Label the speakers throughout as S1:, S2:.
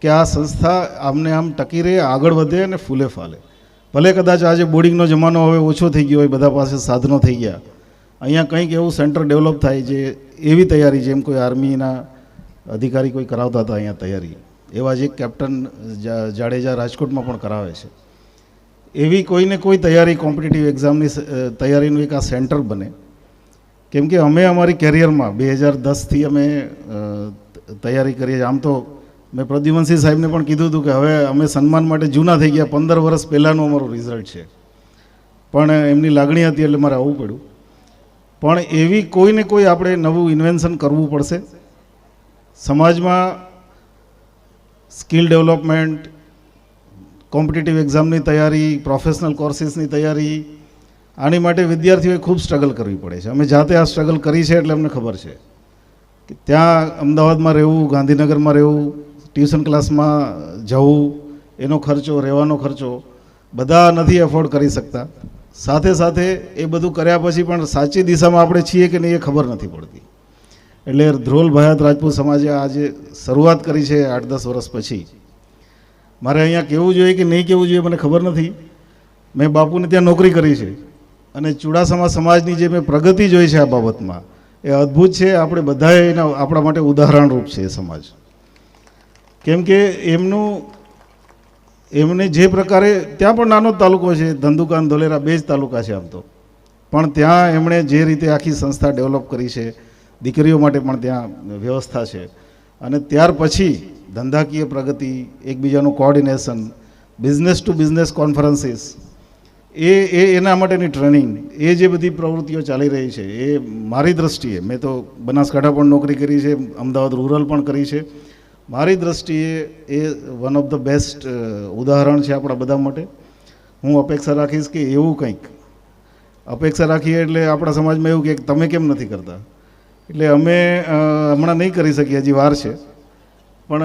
S1: કે આ સંસ્થા આમને આમ ટકી રહે, આગળ વધે અને ફૂલે ફાલે. ભલે કદાચ આજે બોર્ડિંગનો જમાનો હવે ઓછો થઈ ગયો હોય, બધા પાસે સાધનો થઈ ગયા. અહીંયા કંઈક એવું સેન્ટર ડેવલપ થાય જે એવી તૈયારી જેમ કોઈ આર્મીના અધિકારી કોઈ કરાવતા હતા અહીંયા તૈયારી. એવા જ એક કેપ્ટન જાડેજા રાજકોટમાં પણ કરાવે છે. એવી કોઈને કોઈ તૈયારી કોમ્પિટિટિવ એક્ઝામની તૈયારીનું એક આ સેન્ટર બને. કેમ કે અમે અમારી કેરિયરમાં બે હજાર દસથી અમે તૈયારી કરીએ આમ તો મેં પ્રદ્યુમનસિંહ સાહેબને પણ કીધું હતું કે હવે અમે સન્માન માટે જૂના થઈ ગયા, પંદર વર્ષ પહેલાંનું અમારું રિઝલ્ટ છે. પણ એમની લાગણી હતી એટલે મારે આવવું પડ્યું. પણ એવી કોઈને કોઈ આપણે નવું ઇન્વેન્શન કરવું પડશે. સમાજમાં સ્કિલ ડેવલપમેન્ટ કોમ્પિટિટિવ એક્ઝામની તૈયારી પ્રોફેશનલ કોર્સીસની તૈયારી, આની માટે વિદ્યાર્થીઓએ ખૂબ સ્ટ્રગલ કરવી પડે છે. અમે જાતે આ સ્ટ્રગલ કરી છે એટલે અમને ખબર છે. કે ત્યાં અમદાવાદમાં રહેવું, ગાંધીનગરમાં રહેવું ટ્યુશન ક્લાસમાં જવું, એનો ખર્ચો, રહેવાનો ખર્ચો, બધા નથી એફોર્ડ કરી શકતા. સાથે સાથે એ બધું કર્યા પછી પણ સાચી દિશામાં આપણે છીએ કે નહીં એ ખબર નથી પડતી. એટલે ધ્રોલ ભયાત રાજપૂત સમાજે આજે શરૂઆત કરી છે આઠ દસ વર્ષ પછી. મારે અહીંયા કહેવું જોઈએ કે નહીં કહેવું જોઈએ મને ખબર નથી. મેં બાપુને ત્યાં નોકરી કરી છે. અને ચુડાસમા સમાજની જે મેં પ્રગતિ જોઈ છે આ બાબતમાં, એ અદ્ભુત છે. આપણે બધાએ એના આપણા માટે ઉદાહરણરૂપ છે એ સમાજ. કેમ કે એમનું, એમને જે પ્રકારે, ત્યાં પણ નાનો તાલુકો છે ધંધુકાન ધોલેરા, બે જ તાલુકા છે આમ તો. પણ ત્યાં એમણે જે રીતે આખી સંસ્થા ડેવલપ કરી છે, દીકરીઓ માટે પણ ત્યાં વ્યવસ્થા છે. અને ત્યાર પછી ધંધાકીય પ્રગતિ, એકબીજાનું coordination business to business conferences એ એ એના માટેની ટ્રેનિંગ એ જે બધી પ્રવૃત્તિઓ ચાલી રહી છે, એ મારી દ્રષ્ટિએ, મેં તો બનાસકાંઠા પણ નોકરી કરી છે, અમદાવાદ રૂરલ પણ કરી છે મારી દ્રષ્ટિએ એ વન ઓફ ધ બેસ્ટ ઉદાહરણ છે આપણા બધા માટે. હું અપેક્ષા રાખીશ કે એવું કંઈક. અપેક્ષા રાખીએ એટલે આપણા સમાજમાં એવું કે તમે કેમ નથી કરતા? એટલે અમે હમણાં નહીં કરી શકીએ, હજી વાર છે. પણ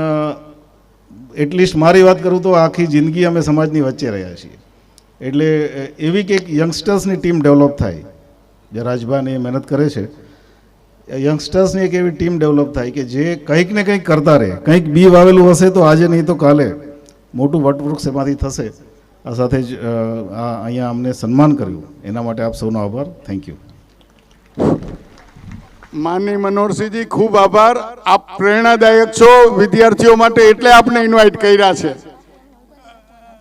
S1: એટલીસ્ટ મારી વાત કરું તો આખી જિંદગી અમે સમાજની વચ્ચે રહ્યા છીએ. એટલે એવી કંઈક યંગસ્ટર્સની ટીમ ડેવલપ થાય. જે રાજભાને મહેનત કરે છે. યંગસ્ટર્સની એક એવી ટીમ ડેવલપ થાય કે જે કંઈક ને કંઈક કરતા રહે. કંઈક બી વાવેલું હશે તો આજે નહીં તો કાલે. મોટું વટવૃક્ષ એમાંથી થશે. આ સાથે જ આ અહીંયા અમને સન્માન કર્યું. એના માટે આપ સૌનો આભાર. થેન્ક યુ
S2: માનની મનોહરસિંહજી, ખૂબ આભાર. આપ પ્રેરણાદાયક છો વિદ્યાર્થીઓ માટે એટલે આપને ઇન્વાઇટ કર્યા છે.